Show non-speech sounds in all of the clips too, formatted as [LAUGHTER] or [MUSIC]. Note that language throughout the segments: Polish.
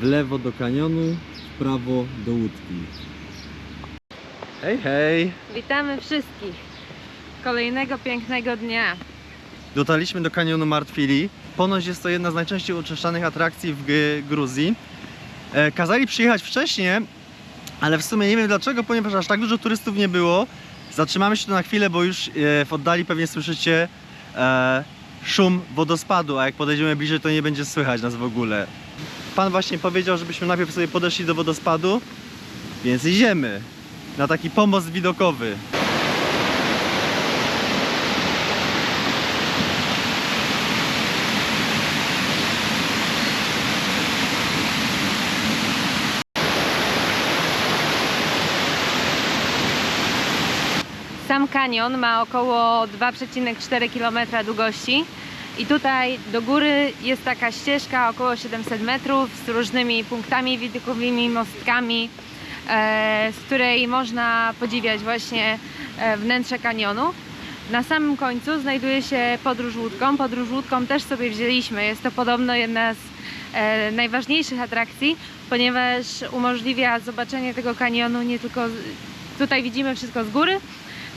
W lewo do kanionu, w prawo do łódki. Hej, hej! Witamy wszystkich. Kolejnego pięknego dnia. Dotarliśmy do kanionu Martwili. Ponoć jest to jedna z najczęściej uczęszczanych atrakcji w G- Gruzji. E, kazali przyjechać wcześniej, ale w sumie nie wiem dlaczego, ponieważ aż tak dużo turystów nie było. Zatrzymamy się tu na chwilę, bo już e, w oddali pewnie słyszycie e, szum wodospadu, a jak podejdziemy bliżej, to nie będzie słychać nas w ogóle. Pan właśnie powiedział, żebyśmy najpierw sobie podeszli do wodospadu, więc idziemy na taki pomost widokowy. Sam kanion ma około 2,4 km długości i tutaj do góry jest taka ścieżka około 700 metrów z różnymi punktami widokowymi, mostkami, e, z której można podziwiać właśnie e, wnętrze kanionu. Na samym końcu znajduje się podróż łódką. Podróż łódką też sobie wzięliśmy. Jest to podobno jedna z e, najważniejszych atrakcji, ponieważ umożliwia zobaczenie tego kanionu nie tylko tutaj widzimy wszystko z góry,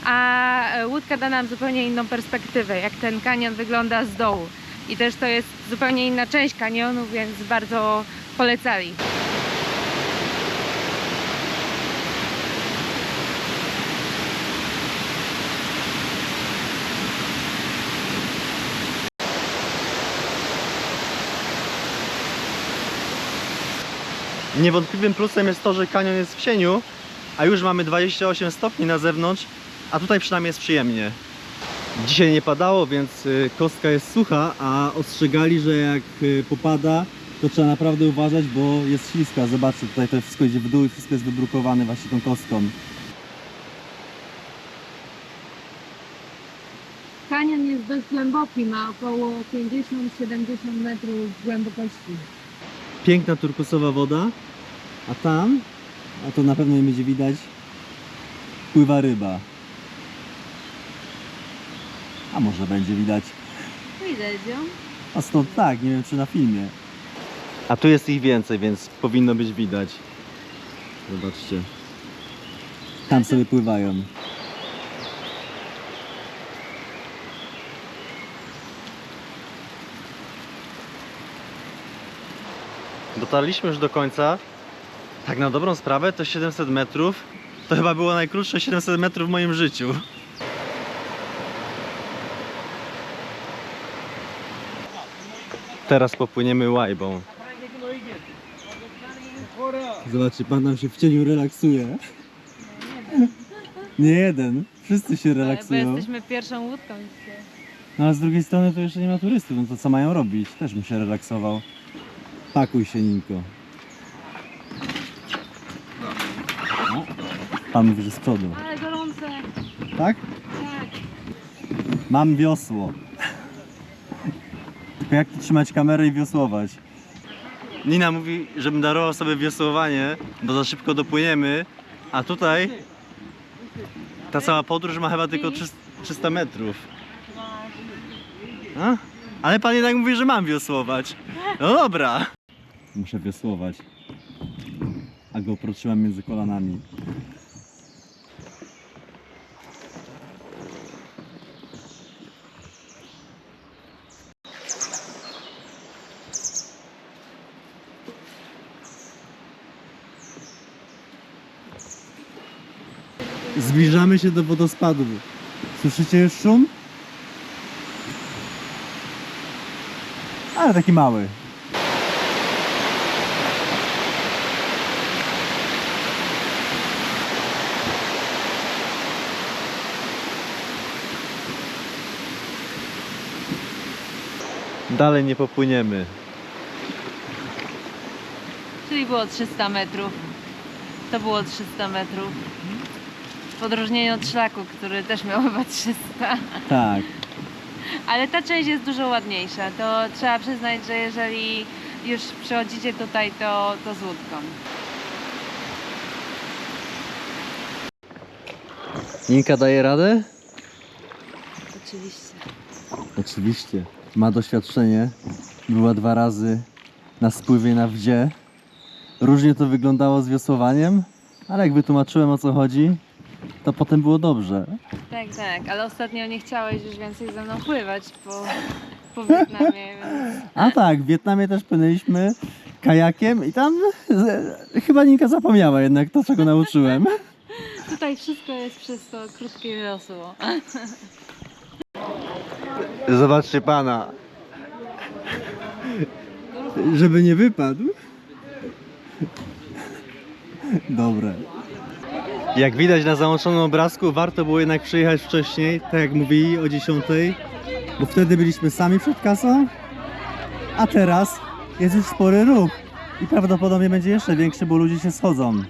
a e, łódka da nam zupełnie inną perspektywę, jak ten kanion wygląda z dołu. I też to jest zupełnie inna część kanionu, więc bardzo polecali. Niewątpliwym plusem jest to, że kanion jest w cieniu, a już mamy 28 stopni na zewnątrz, a tutaj przynajmniej jest przyjemnie. Dzisiaj nie padało, więc y, kostka jest sucha, a ostrzegali, że jak y, popada, to trzeba naprawdę uważać, bo jest śliska. Zobaczcie, tutaj to wszystko idzie w dół i wszystko jest wybrukowane właśnie tą kostką. Kanion jest dość głęboki, ma około 50-70 metrów głębokości. Piękna turkusowa woda, a tam, a to na pewno nie będzie widać, pływa ryba. A może będzie widać. Widać ją? A stąd tak, nie wiem czy na filmie. A tu jest ich więcej, więc powinno być widać. Zobaczcie. Tam sobie pływają. Dotarliśmy już do końca. Tak na dobrą sprawę to 700 metrów. To chyba było najkrótsze 700 metrów w moim życiu. Teraz popłyniemy łajbą. Zobaczcie, pan nam się w cieniu relaksuje. Nie jeden, wszyscy się Bo relaksują. jesteśmy pierwszą łódką dzisiaj. No ale z drugiej strony to jeszcze nie ma turystów, no to co mają robić? Też bym się relaksował. Pakuj się, Ninko. No. Pan mówi, że z przodu. Ale gorące. Tak? Tak. Mam wiosło. Tylko jak tu trzymać kamerę i wiosłować? Nina mówi, żebym darował sobie wiosłowanie, bo za szybko dopłyniemy, a tutaj ta cała podróż ma chyba tylko 300 300 metrów. A? Ale pan jednak mówi, że mam wiosłować. No dobra. Muszę wiosłować. A go trzymam między kolanami. Zbliżamy się do wodospadu. Słyszycie już szum? Ale taki mały. Dalej nie popłyniemy. Czyli było 300 metrów. To było 300 metrów. Odróżnieniu od szlaku, który też miał [LAUGHS] chyba 300. Tak. Ale ta część jest dużo ładniejsza. To trzeba przyznać, że jeżeli już przychodzicie tutaj, to, to z łódką. Inka daje radę? Oczywiście. Oczywiście. Ma doświadczenie. Była dwa razy na spływie na wdzie. Różnie to wyglądało z wiosłowaniem, ale jak wytłumaczyłem o co chodzi, to potem było dobrze. Tak, tak, ale ostatnio nie chciałeś już więcej ze mną pływać po, po Wietnamie, [LAUGHS] więc A tak, w Wietnamie też płynęliśmy kajakiem i tam e, chyba Ninka zapomniała jednak to, czego nauczyłem. [LAUGHS] tutaj wszystko jest przez to krótkie wiosło. [LAUGHS] Zobaczcie pana. Żeby nie wypadł. Dobre. Jak widać na załączonym obrazku, warto było jednak przyjechać wcześniej, tak jak mówili o 10, bo wtedy byliśmy sami przed kasą, a teraz jest już spory ruch i prawdopodobnie będzie jeszcze większy, bo ludzie się schodzą.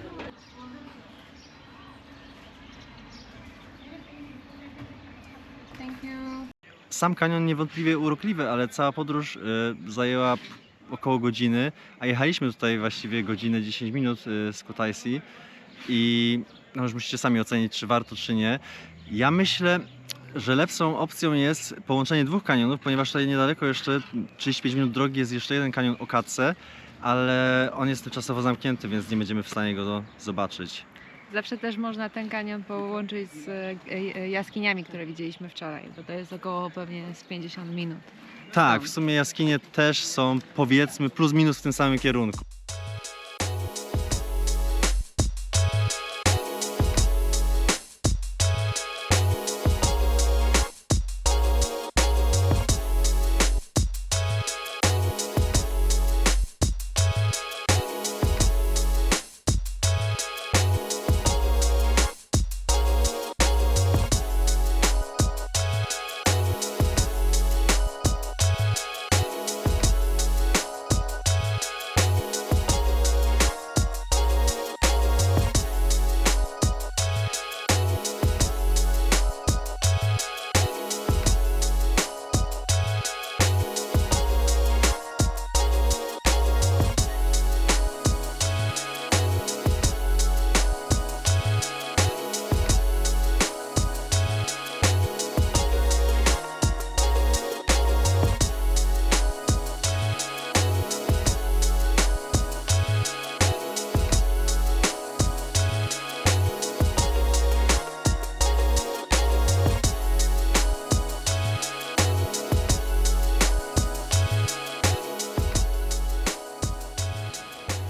Sam kanion niewątpliwie urokliwy, ale cała podróż y, zajęła około godziny, a jechaliśmy tutaj właściwie godzinę 10 minut y, z Kutaisi i no już musicie sami ocenić, czy warto, czy nie. Ja myślę, że lepszą opcją jest połączenie dwóch kanionów, ponieważ tutaj niedaleko jeszcze 35 minut drogi jest jeszcze jeden kanion o Katce, ale on jest tymczasowo zamknięty, więc nie będziemy w stanie go zobaczyć. Zawsze też można ten kanion połączyć z e, e, jaskiniami, które widzieliśmy wczoraj, bo to jest około pewnie z 50 minut. Tak, w sumie jaskinie też są powiedzmy plus minus w tym samym kierunku.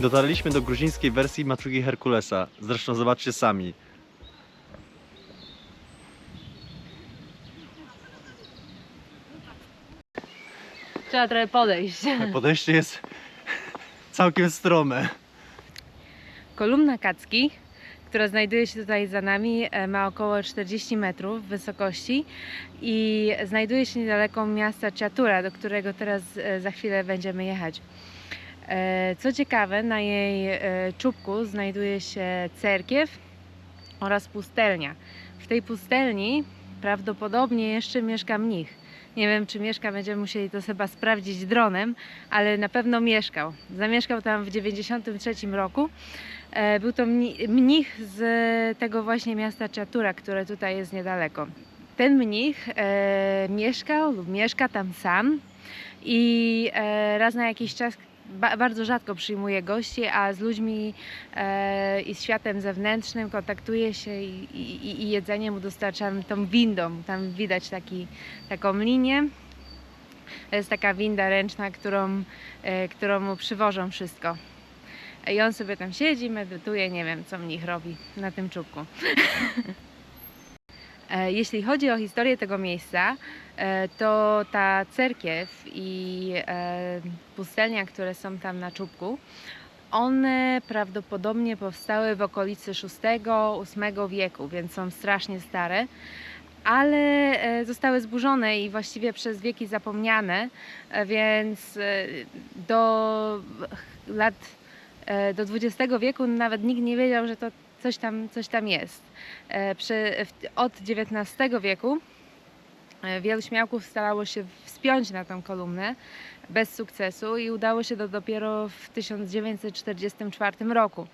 Dotarliśmy do gruzińskiej wersji maczugi Herkulesa. Zresztą zobaczcie sami. Trzeba trochę podejść. Podejście jest całkiem strome. Kolumna Kacki, która znajduje się tutaj za nami, e, ma około 40 metrów wysokości i znajduje się niedaleko miasta Ciatura, do którego teraz e, za chwilę będziemy jechać. E, Co ciekawe, na jej e, czubku znajduje się cerkiew oraz pustelnia. W tej pustelni prawdopodobnie jeszcze mieszka mnich. Nie wiem, czy mieszka, będziemy musieli to chyba sprawdzić dronem, ale na pewno mieszkał. Zamieszkał tam w 1993 roku. E, Był to mni- mnich z tego właśnie miasta Chatura, które tutaj jest niedaleko. Ten mnich mieszkał lub mieszka tam sam i raz na jakiś czas ba- bardzo rzadko przyjmuje gości, a z ludźmi e, i z światem zewnętrznym kontaktuje się i, i, i jedzenie mu dostarczamy tą windą. Tam widać taki, taką linię. To jest taka winda ręczna, którą, e, którą mu przywożą wszystko. I on sobie tam siedzi, medytuje, nie wiem co mnich robi na tym czubku. [LAUGHS] E, Jeśli chodzi o historię tego miejsca, e, to ta cerkiew i e, pustelnia, które są tam na czubku, one prawdopodobnie powstały w okolicy VI-VIII wieku, więc są strasznie stare, ale zostały zburzone i właściwie przez wieki zapomniane, więc do lat do XX wieku nawet nikt nie wiedział, że to coś tam, coś tam jest. E, Przy, od XIX wieku e, wielu śmiałków starało się wspiąć na tą kolumnę bez sukcesu i udało się to dopiero w 1944 roku.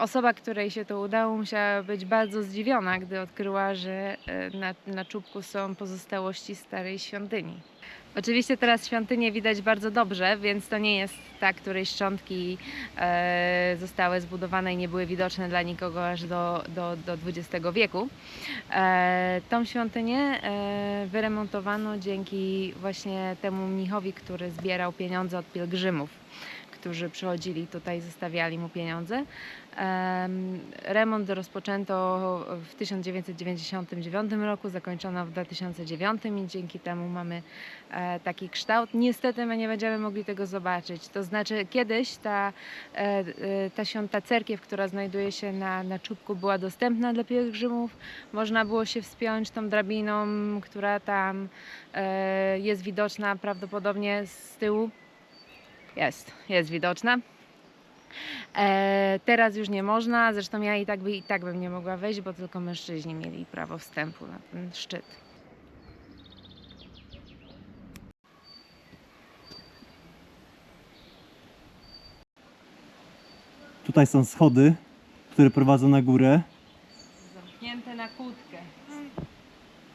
Osoba, której się to udało, musiała być bardzo zdziwiona, gdy odkryła, że e, na, na czubku są pozostałości starej świątyni. Oczywiście teraz świątynię widać bardzo dobrze, więc to nie jest ta, której szczątki e, zostały zbudowane i nie były widoczne dla nikogo aż do, do, do XX wieku. E, tą świątynię e, wyremontowano dzięki właśnie temu mnichowi, który zbierał pieniądze od pielgrzymów, którzy przychodzili tutaj zostawiali mu pieniądze. Em, Remont rozpoczęto w 1999 roku, zakończono w 2009 i dzięki temu mamy e, taki kształt. Niestety my nie będziemy mogli tego zobaczyć. To znaczy kiedyś ta, e, e, ta, ta cerkiew, która znajduje się na, na czubku była dostępna dla pielgrzymów. Można było się wspiąć tą drabiną, która tam jest widoczna prawdopodobnie z tyłu. Jest, jest widoczna. E, teraz już nie można, zresztą ja i tak, by, i tak bym nie mogła wejść, bo tylko mężczyźni mieli prawo wstępu na ten szczyt. Tutaj są schody, które prowadzą na górę. Zamknięte na kłódkę.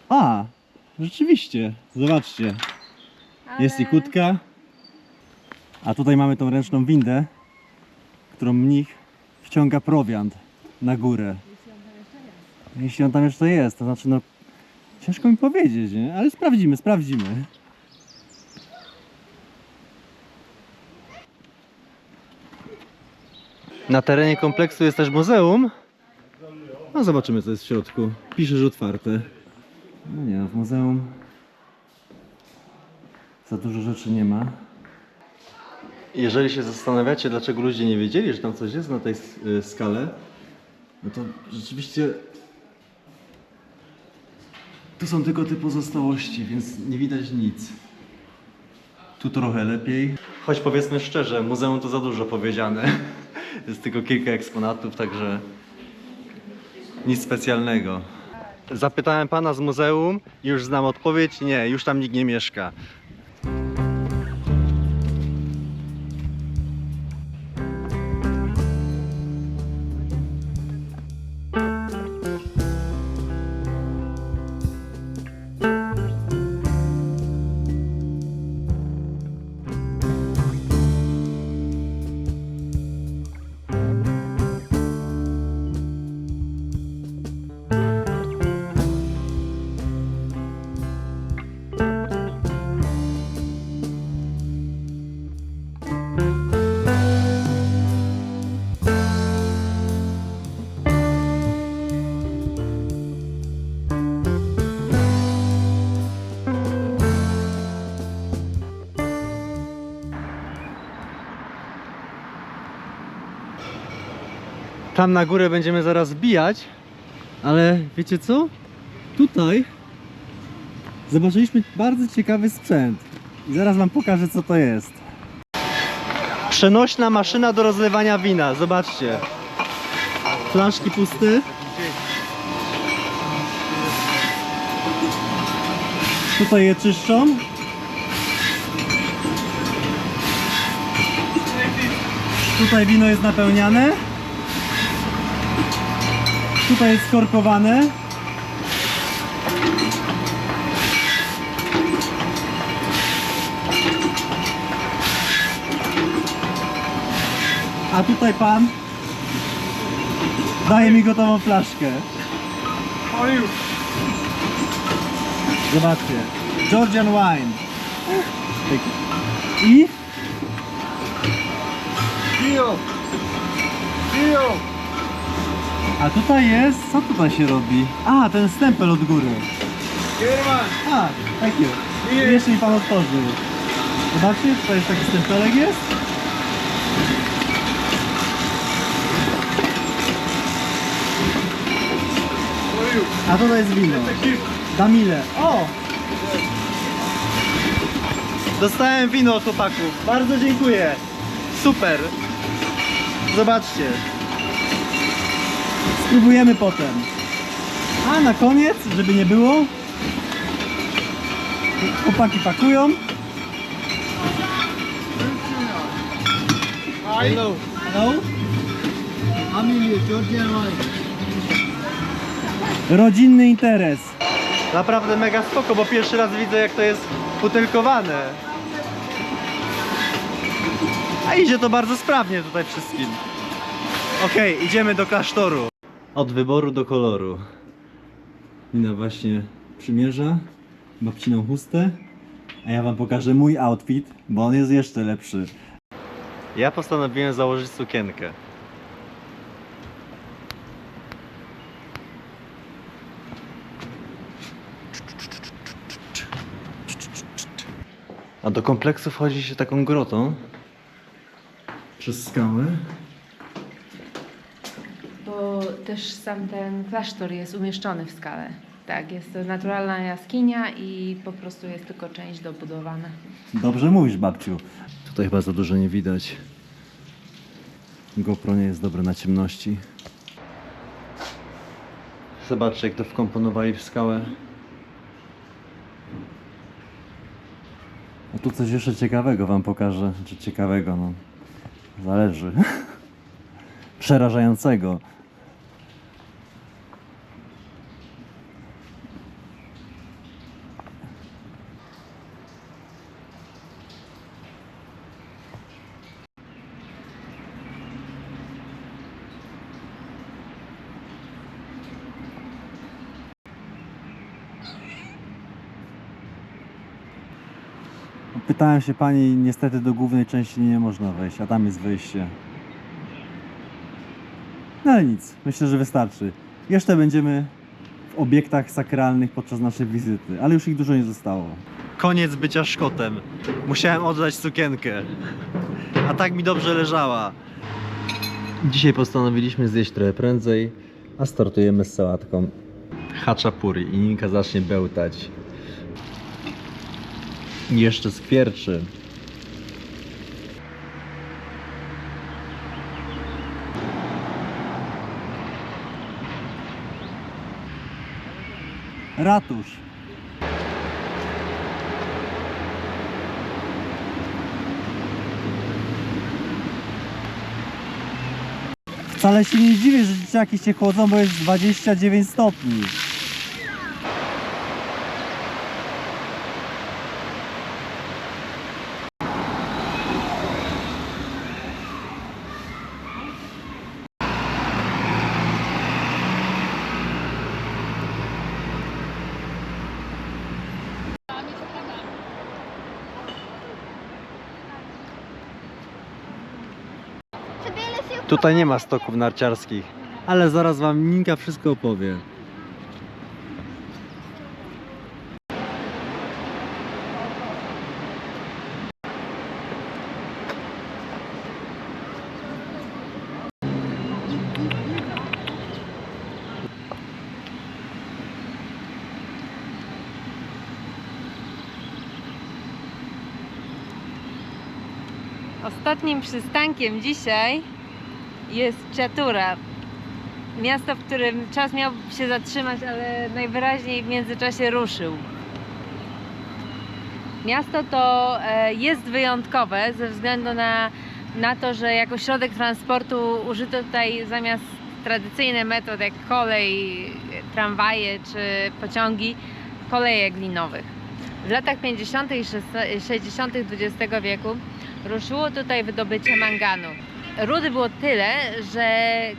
A, rzeczywiście, zobaczcie. Jest i kłódka. A tutaj mamy tą ręczną windę, którą mnich wciąga prowiant na górę. Jeśli on tam jeszcze jest, to znaczy no ciężko mi powiedzieć, nie? Ale sprawdzimy, sprawdzimy. Na terenie kompleksu jest też muzeum. No zobaczymy co jest w środku. Pisze, że otwarte. No nie, no, w muzeum za dużo rzeczy nie ma. Jeżeli się zastanawiacie, dlaczego ludzie nie wiedzieli, że tam coś jest na tej y, skale, no to rzeczywiście tu są tylko te pozostałości, więc nie widać nic. Tu trochę lepiej. Choć powiedzmy szczerze, muzeum to za dużo powiedziane. [LAUGHS] Jest tylko kilka eksponatów, także nic specjalnego. Zapytałem pana z muzeum już znam odpowiedź. Nie, już tam nikt nie mieszka. Tam na górę będziemy zaraz bijać, ale wiecie co? Tutaj zobaczyliśmy bardzo ciekawy sprzęt. I zaraz wam pokażę co to jest. Przenośna maszyna do rozlewania wina, zobaczcie. Flaszki puste. Tutaj je czyszczą. Tutaj wino jest napełniane. Tutaj jest skorkowane. A tutaj pan daje mi gotową flaszkę. Zobaczcie. Georgian wine. I Dio! A tutaj jest, co tutaj się robi? A, ten stempel od góry. German! A, takie. Nie. Jeszcze mi pan otworzył. Zobaczcie, tutaj jest taki stempelek jest. For you! A tutaj jest wino. It's a gift! Damile. O! Dostałem wino od chłopaków. Bardzo dziękuję. Super. Zobaczcie. Spróbujemy potem. A na koniec, żeby nie było, chłopaki pakują. Hi! Hello. Family, Georgian wine. Rodzinny interes. Naprawdę mega spoko, bo pierwszy raz widzę jak to jest butelkowane. A idzie to bardzo sprawnie tutaj wszystkim. Okej, idziemy do klasztoru. Od wyboru do koloru. Nina właśnie przymierza babciną chustę, a ja wam pokażę mój outfit, bo on jest jeszcze lepszy. Ja postanowiłem założyć sukienkę. A do kompleksu wchodzi się taką grotą przez skałę. Też sam ten klasztor jest umieszczony w skale. Tak, jest to naturalna jaskinia i po prostu jest tylko część dobudowana. Dobrze mówisz, babciu. Tutaj chyba za dużo nie widać. GoPro nie jest dobre na ciemności. Zobaczcie, jak to wkomponowali w skałę. A tu coś jeszcze ciekawego wam pokażę. Czy ciekawego, no. Zależy. [LAUGHS] Przerażającego. Pytałem się pani, niestety do głównej części nie można wejść, a tam jest wyjście. No ale nic, myślę, że wystarczy. Jeszcze będziemy w obiektach sakralnych podczas naszej wizyty, ale już ich dużo nie zostało. Koniec bycia Szkotem. Musiałem oddać sukienkę. A tak mi dobrze leżała. Dzisiaj postanowiliśmy zjeść trochę prędzej, a startujemy z sałatką haczapuri i Ninka zacznie bełtać. Jeszcze skwierczy. Ratusz. Wcale się nie dziwię, że dzieciaki się chłodzą, bo jest 29 stopni. Tutaj nie ma stoków narciarskich, ale zaraz wam Ninka wszystko opowie. Ostatnim przystankiem dzisiaj jest Chatura. Miasto, w którym czas miał się zatrzymać, ale najwyraźniej w międzyczasie ruszył. Miasto to e, jest wyjątkowe ze względu na, na to, że jako środek transportu użyto tutaj zamiast tradycyjnych metod jak kolej, tramwaje czy pociągi, koleje glinowych. W latach 50. i 60. XX wieku ruszyło tutaj wydobycie manganu. Rudy było tyle, że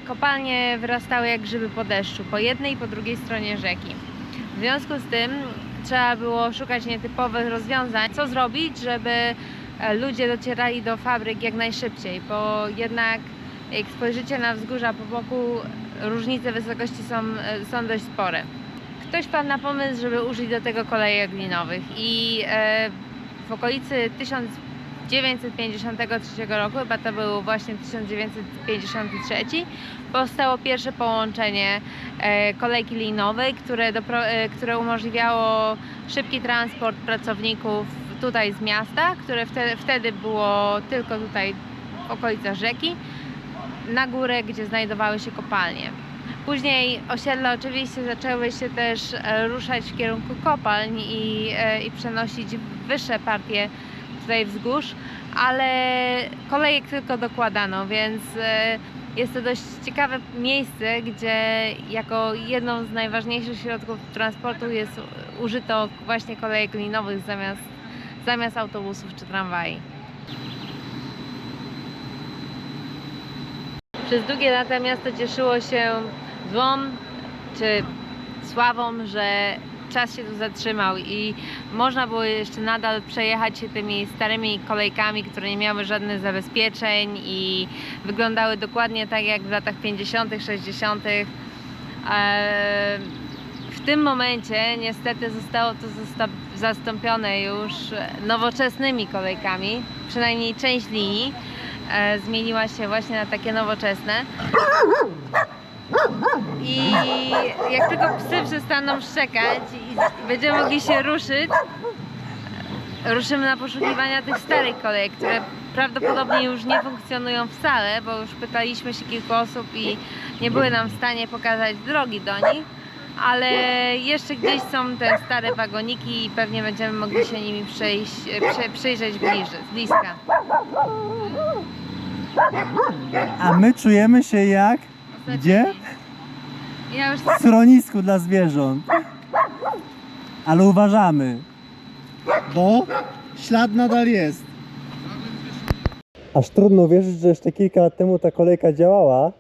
kopalnie wyrastały jak grzyby po deszczu, po jednej i po drugiej stronie rzeki. W związku z tym trzeba było szukać nietypowych rozwiązań. Co zrobić, żeby e, ludzie docierali do fabryk jak najszybciej, bo jednak jak spojrzycie na wzgórza po boku, różnice wysokości są, e, są dość spore. Ktoś padł na pomysł, żeby użyć do tego kolejek glinowych i e, w okolicy 1953 roku, chyba to był właśnie 1953, powstało pierwsze połączenie e, kolejki linowej, które, dopro, e, które umożliwiało szybki transport pracowników tutaj z miasta, które wtedy, wtedy było tylko tutaj w okolicach rzeki, na górę, gdzie znajdowały się kopalnie. Później osiedla oczywiście zaczęły się też e, ruszać w kierunku kopalń i, i przenosić wyższe partie tutaj wzgórz, ale kolejek tylko dokładano, więc e, Jest to dość ciekawe miejsce, gdzie jako jedną z najważniejszych środków transportu jest użyto właśnie kolejek linowych zamiast, zamiast autobusów czy tramwaj. Przez długie lata miasto cieszyło się złą czy sławą, że czas się tu zatrzymał i można było jeszcze nadal przejechać się tymi starymi kolejkami, które nie miały żadnych zabezpieczeń i wyglądały dokładnie tak jak w latach 50., 60. Eee, W tym momencie niestety zostało to zastąpione już nowoczesnymi kolejkami, przynajmniej część linii e, zmieniła się właśnie na takie nowoczesne. I jak tylko psy przestaną szczekać i będziemy mogli się ruszyć, ruszymy na poszukiwania tych starych kolejek, które prawdopodobnie już nie funkcjonują wcale, bo już pytaliśmy się kilku osób i nie były nam w stanie pokazać drogi do nich, ale jeszcze gdzieś są te stare wagoniki i pewnie będziemy mogli się nimi przejść, prze, przyjrzeć bliżej, z bliska. A my czujemy się jak Gdzie? Ja już w schronisku dla zwierząt. Ale uważamy, bo ślad nadal jest. Aż trudno wierzyć, że jeszcze kilka lat temu ta kolejka działała,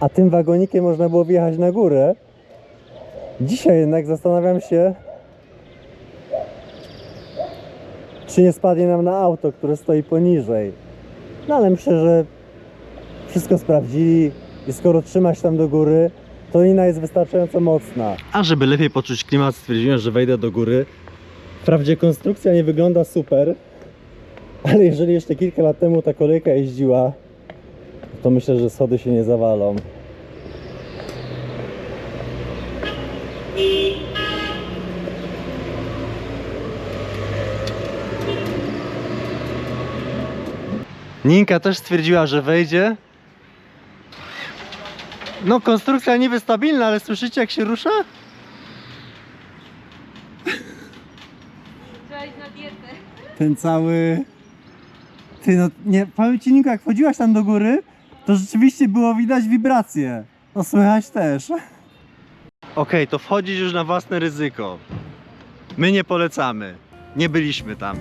a tym wagonikiem można było wjechać na górę. Dzisiaj jednak zastanawiam się, czy nie spadnie nam na auto, które stoi poniżej. No ale myślę, że wszystko sprawdzili i skoro trzyma się tam do góry, to lina jest wystarczająco mocna. A żeby lepiej poczuć klimat, stwierdziłem, że wejdę do góry. Wprawdzie konstrukcja nie wygląda super, ale jeżeli jeszcze kilka lat temu ta kolejka jeździła, to myślę, że schody się nie zawalą. Ninka też stwierdziła, że wejdzie. No, konstrukcja niby stabilna, ale słyszycie jak się rusza? Trzeba iść na dietę. Ten cały... Ty no, nie, powiem ci Ninka, jak wchodziłaś tam do góry, to rzeczywiście było widać wibracje. No słychać też. Okej, to wchodzić już na własne ryzyko. My nie polecamy. Nie byliśmy tam.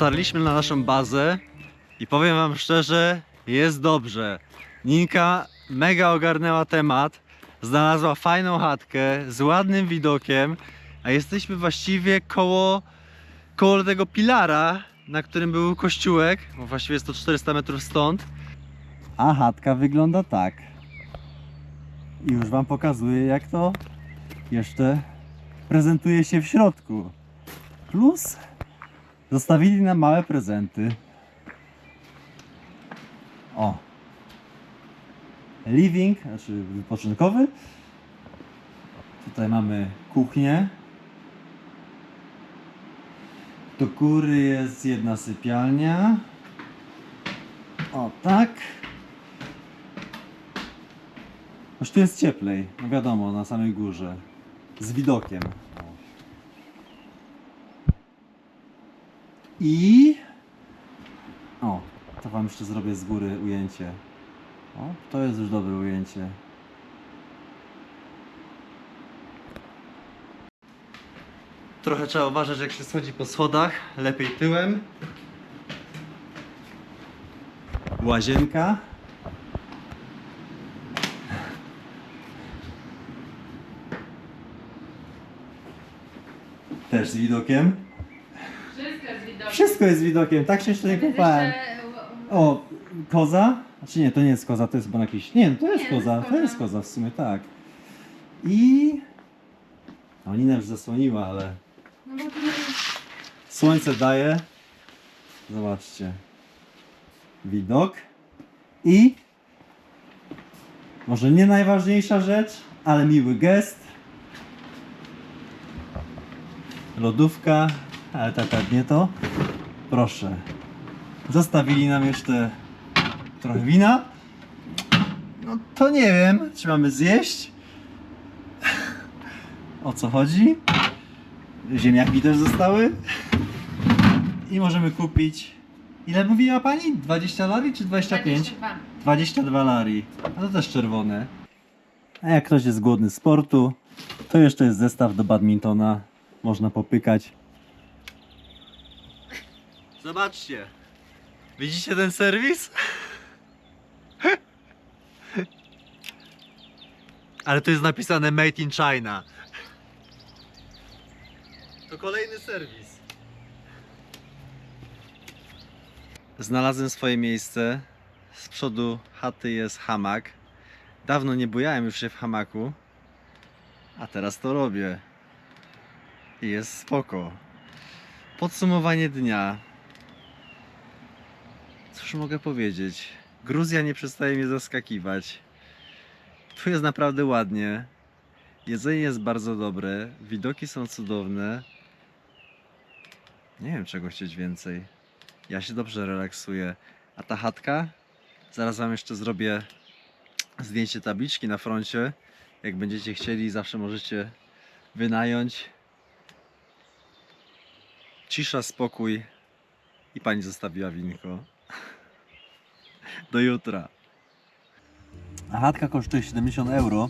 Dotarliśmy na naszą bazę i powiem wam szczerze, jest dobrze. Ninka mega ogarnęła temat, znalazła fajną chatkę z ładnym widokiem, a jesteśmy właściwie koło, koło tego pilara, na którym był kościółek, bo właściwie jest to 400 metrów stąd. A chatka wygląda tak. I już wam pokazuję jak to jeszcze prezentuje się w środku. Plus Zostawili nam małe prezenty. O. Living, znaczy wypoczynkowy. Tutaj mamy kuchnię. Do góry jest jedna sypialnia. O tak. Już tu jest cieplej, no wiadomo, na samej górze. Z widokiem. I... O, to wam jeszcze zrobię z góry ujęcie. O, to jest już dobre ujęcie. Trochę trzeba uważać jak się schodzi po schodach, lepiej tyłem. Łazienka. Też z widokiem. Wszystko jest widokiem, tak się jeszcze nie kupałem. O, koza? Znaczy nie, to nie jest koza, to jest chyba jakiś... Nie, to jest Nie, to jest koza, to koza. jest koza w sumie, tak. I... O, Nina już zasłoniła, ale... No bo to jest... Słońce daje. Zobaczcie. Widok. I... Może nie najważniejsza rzecz, ale miły gest. Lodówka, ale tak, tak, nie to. Proszę. Zostawili nam jeszcze trochę wina. No to nie wiem, czy mamy zjeść. O co chodzi? Ziemniaki też zostały. I możemy kupić. Ile mówiła pani? 20 lari czy 25? 22. 22 lari. A to też czerwone. A jak ktoś jest głodny sportu, to jeszcze jest zestaw do badmintona. Można popykać. Zobaczcie. Widzicie ten serwis? Ale to jest napisane Made in China. To kolejny serwis. Znalazłem swoje miejsce. Z przodu chaty jest hamak. Dawno nie bujałem już się w hamaku. A teraz to robię. I jest spoko. Podsumowanie dnia. Cóż mogę powiedzieć? Gruzja nie przestaje mnie zaskakiwać. Tu jest naprawdę ładnie. Jedzenie jest bardzo dobre. Widoki są cudowne. Nie wiem czego chcieć więcej. Ja się dobrze relaksuję. A ta chatka? Zaraz wam jeszcze zrobię zdjęcie tabliczki na froncie. Jak będziecie chcieli, zawsze możecie wynająć. Cisza, spokój i pani zostawiła winko. Do jutra. A chatka kosztuje 70 euro.